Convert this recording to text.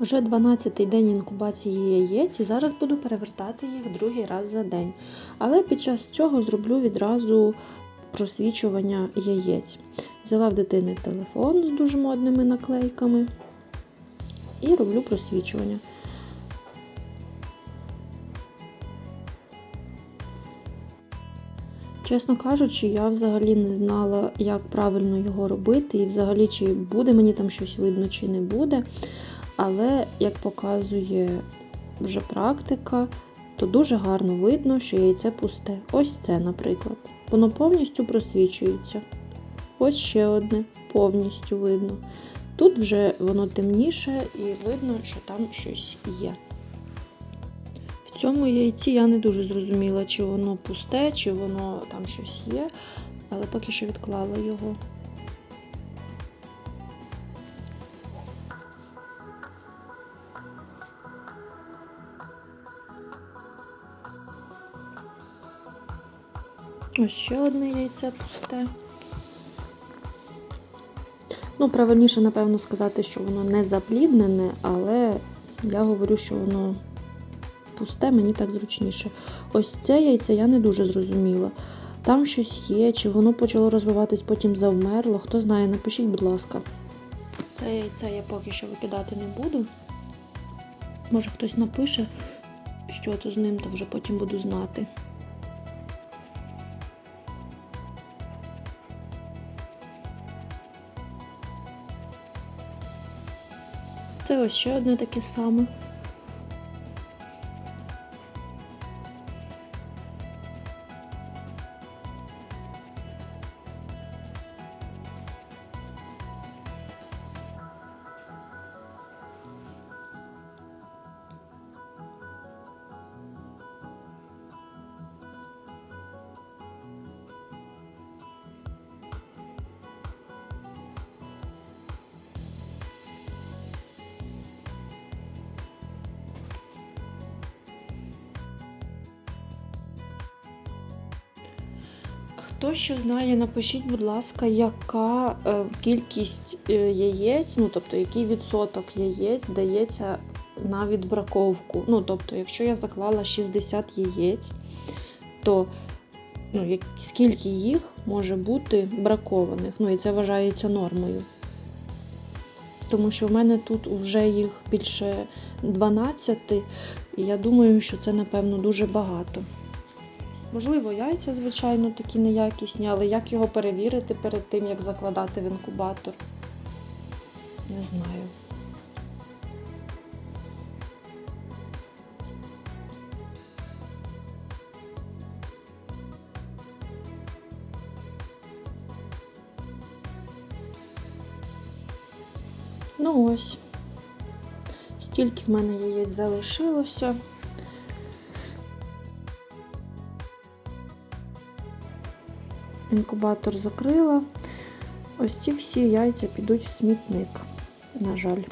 Вже 12-й день інкубації яєць і зараз буду перевертати їх другий раз за день. Але під час цього зроблю відразу просвічування яєць. Взяла в дитини телефон з дуже модними наклейками і роблю просвічування. Чесно кажучи, я взагалі не знала, як правильно його робити, і взагалі, чи буде мені там щось видно, чи не буде. Але, як показує вже практика, то дуже гарно видно, що яйце пусте. Ось це, наприклад. Воно повністю просвічується. Ось ще одне, повністю видно. Тут вже воно темніше і видно, що там щось є. В цьому яйці я не дуже зрозуміла, чи воно пусте, чи воно там щось є, але поки що відклала його. Ось ще одне яйце пусте. Ну, правильніше, напевно, сказати, що воно не запліднене, але я говорю, що воно пусте, мені так зручніше. Ось це яйце я не дуже зрозуміла. Там щось є, чи воно почало розвиватись, потім завмерло. Хто знає, напишіть, будь ласка. Це яйце я поки що викидати не буду. Може хтось напише, що то з ним, то вже потім буду знати. Це ось ще одне таке саме. Хто що знає, напишіть, будь ласка, яка е, кількість е, яєць, ну тобто який відсоток яєць дається на відбраковку. Ну, тобто, якщо я заклала 60 яєць, то ну, скільки їх може бути бракованих? Ну і це вважається нормою. Тому що в мене тут вже їх більше 12, і я думаю, що це, напевно, дуже багато. Можливо, яйця, звичайно, такі неякісні, але як його перевірити перед тим, як закладати в інкубатор? Не знаю. Ну ось. Стільки в мене яєць залишилося. Інкубатор закрила. Ось ці всі яйця підуть в смітник, на жаль.